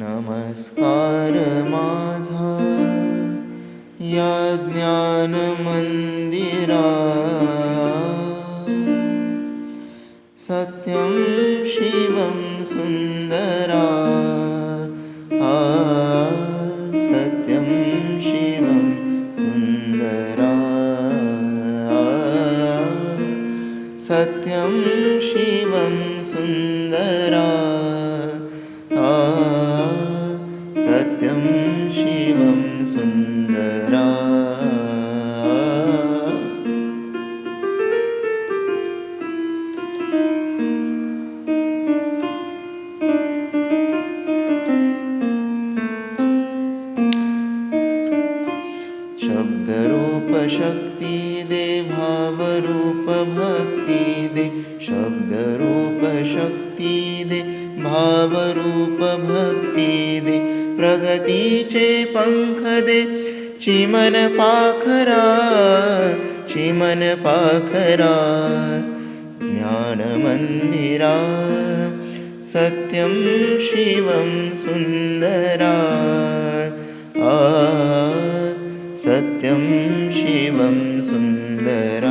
नमस्कार माझा या ज्ञानमन्दिरा सत्यं शिवं सुन्दरा सत्यं शिवं सुन्दरा सत्यं शिवं सुन्दरा सत्यं शिवं सुन्दरा। शब्दरूपशक्ति दे भावरूपभक्ति दे शब्दरूपशक्ति दे भावरूपभक्ति दे प्रगतीचे पंख दे चिमन पाखरा चिमन पाखरा ज्ञानमन्दिरा सत्यं शिवं सुन्दरा आ सत्यं शिवं सुन्दरा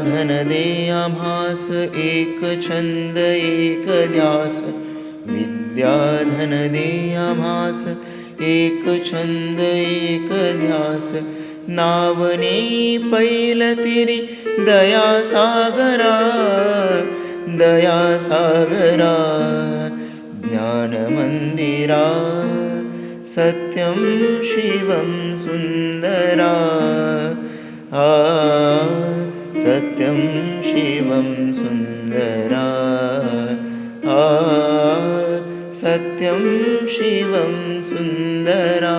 विद्याधनदे आभास एक छंद एक ध्यास विद्याधनदे आभास एक छंद एक ध्यास नावने दया दयासागरा दयासागरा ज्ञानमन्दिरा सत्यं शिवं सुन्दरा आ सत्यं शिवं सुन्दरा आ सत्यं शिवं सुन्दरा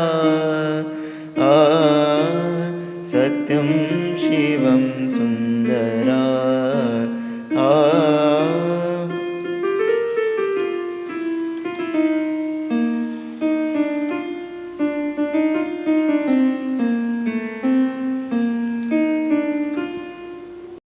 आ सत्यं शिवं सुन्दरा